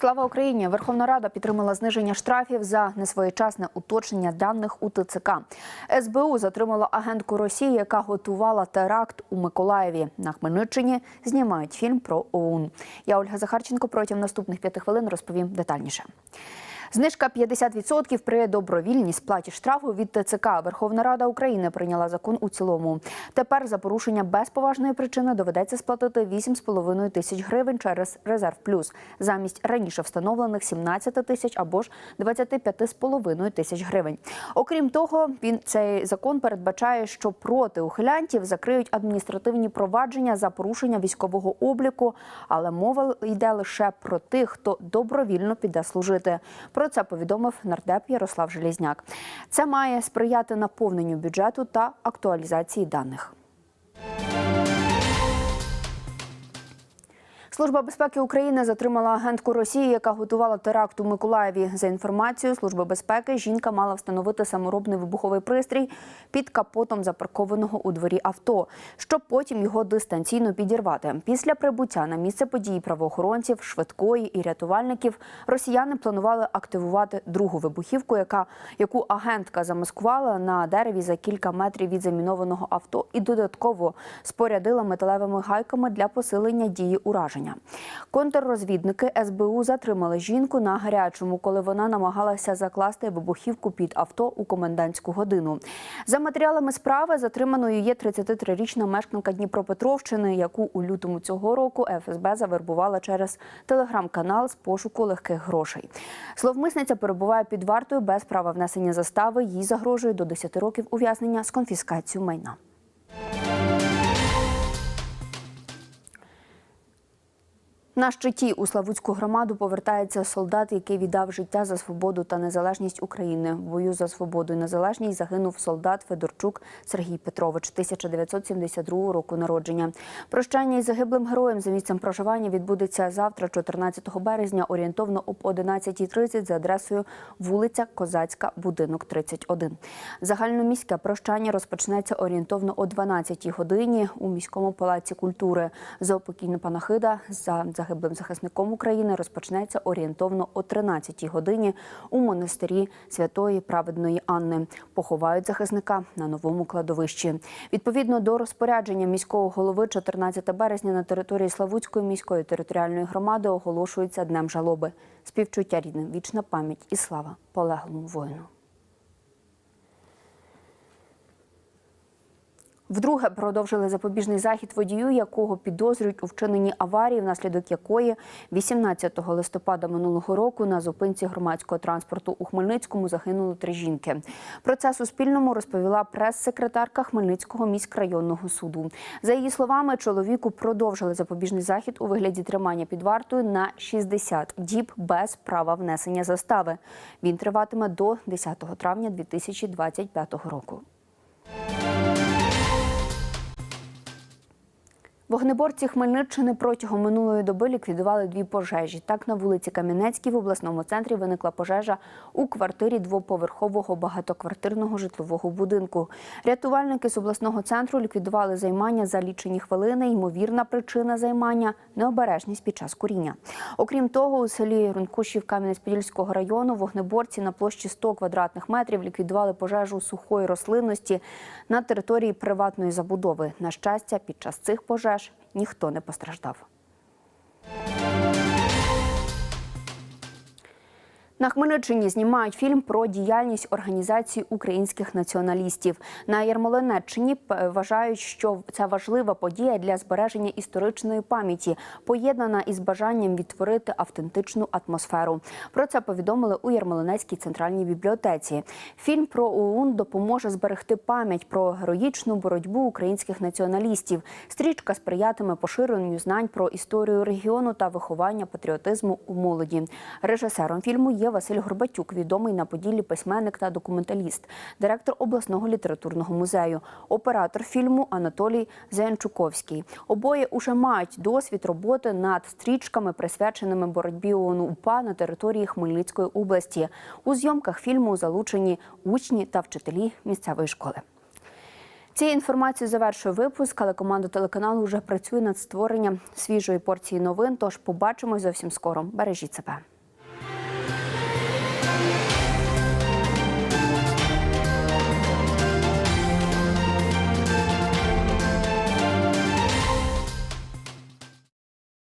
Слава Україні! Верховна Рада підтримала зниження штрафів за несвоєчасне уточнення даних у ТЦК. СБУ затримала агентку Росії, яка готувала теракт у Миколаєві. На Хмельниччині знімають фільм про ОУН. Я Ольга Захарченко протягом наступних п'яти хвилин розповім детальніше. Знижка 50% при добровільній сплаті штрафу від ТЦК. Верховна Рада України прийняла закон у цілому. Тепер за порушення без поважної причини доведеться сплатити 8,5 тисяч гривень через резерв плюс замість раніше встановлених 17 тисяч або ж 25,5 тисяч гривень. Окрім того, він цей закон передбачає, що проти ухилянтів закриють адміністративні провадження за порушення військового обліку, але мова йде лише про тих, хто добровільно піде служити. Про це повідомив нардеп Ярослав Желізняк. Це має сприяти наповненню бюджету та актуалізації даних. Служба безпеки України затримала агентку Росії, яка готувала теракт у Миколаєві. За інформацією Служби безпеки, жінка мала встановити саморобний вибуховий пристрій під капотом запаркованого у дворі авто, щоб потім його дистанційно підірвати. Після прибуття на місце події правоохоронців, швидкої і рятувальників росіяни планували активувати другу вибухівку, яка яку агентка замаскувала на дереві за кілька метрів від замінованого авто, і додатково спорядила металевими гайками для посилення дії ураження. Контррозвідники СБУ затримали жінку на гарячому, коли вона намагалася закласти вибухівку під авто у комендантську годину. За матеріалами справи затриманою є 33-річна мешканка Дніпропетровщини, яку у лютому цього року ФСБ завербувала через телеграм-канал з пошуку легких грошей. Словмисниця перебуває під вартою без права внесення застави. Їй загрожує до 10 років ув'язнення з конфіскацією майна. На щиті у Славутську громаду повертається солдат, який віддав життя за свободу та незалежність України. В бою за свободу і незалежність загинув солдат Федорчук Сергій Петрович, 1972 року народження. Прощання із загиблим героєм за місцем проживання відбудеться завтра, 14 березня, орієнтовно об 11.30 за адресою вулиця Козацька, будинок 31. Загальноміське прощання розпочнеться орієнтовно о 12 годині у міському палаці культури. Заопокійна панахида за загиблим захисником України розпочнеться орієнтовно о 13-й годині у монастирі Святої Праведної Анни. Поховають захисника на новому кладовищі. Відповідно до розпорядження міського голови, 14 березня на території Славутської міської територіальної громади оголошується днем жалоби. Співчуття рідним, вічна пам'ять і слава полеглому воїну. Вдруге продовжили запобіжний захід водію, якого підозрюють у вчиненні аварії, внаслідок якої 18 листопада минулого року на зупинці громадського транспорту у Хмельницькому загинули три жінки. Про це Суспільному розповіла прес-секретарка Хмельницького міськрайонного суду. За її словами, чоловіку продовжили запобіжний захід у вигляді тримання під вартою на 60 діб без права внесення застави. Він триватиме до 10 травня 2025 року. Вогнеборці Хмельниччини протягом минулої доби ліквідували дві пожежі. Так, на вулиці Кам'янецькій в обласному центрі виникла пожежа у квартирі двоповерхового багатоквартирного житлового будинку. Рятувальники з обласного центру ліквідували займання за лічені хвилини. Ймовірна причина займання необережність під час куріння. Окрім того, у селі Рункушів Кам'янець-Подільського району вогнеборці на площі 100 квадратних метрів ліквідували пожежу сухої рослинності на території приватної забудови. На щастя, під час цих пожеж ніхто не постраждав. На Хмельниччині знімають фільм про діяльність організації українських націоналістів. На Ярмолинеччині вважають, що це важлива подія для збереження історичної пам'яті, поєднана із бажанням відтворити автентичну атмосферу. Про це повідомили у Ярмолинецькій центральній бібліотеці. Фільм про ОУН допоможе зберегти пам'ять про героїчну боротьбу українських націоналістів. Стрічка сприятиме поширенню знань про історію регіону та виховання патріотизму у молоді. Режисером фільму є Василь Горбатюк, відомий на Поділлі письменник та документаліст, директор обласного літературного музею, оператор фільму Анатолій Заянчуковський. Обоє уже мають досвід роботи над стрічками, присвяченими боротьбі ООН УПА на території Хмельницької області. У зйомках фільму залучені учні та вчителі місцевої школи. Цією інформацією завершує випуск, але команда телеканалу вже працює над створенням свіжої порції новин. Тож побачимось зовсім скоро. Бережіть себе.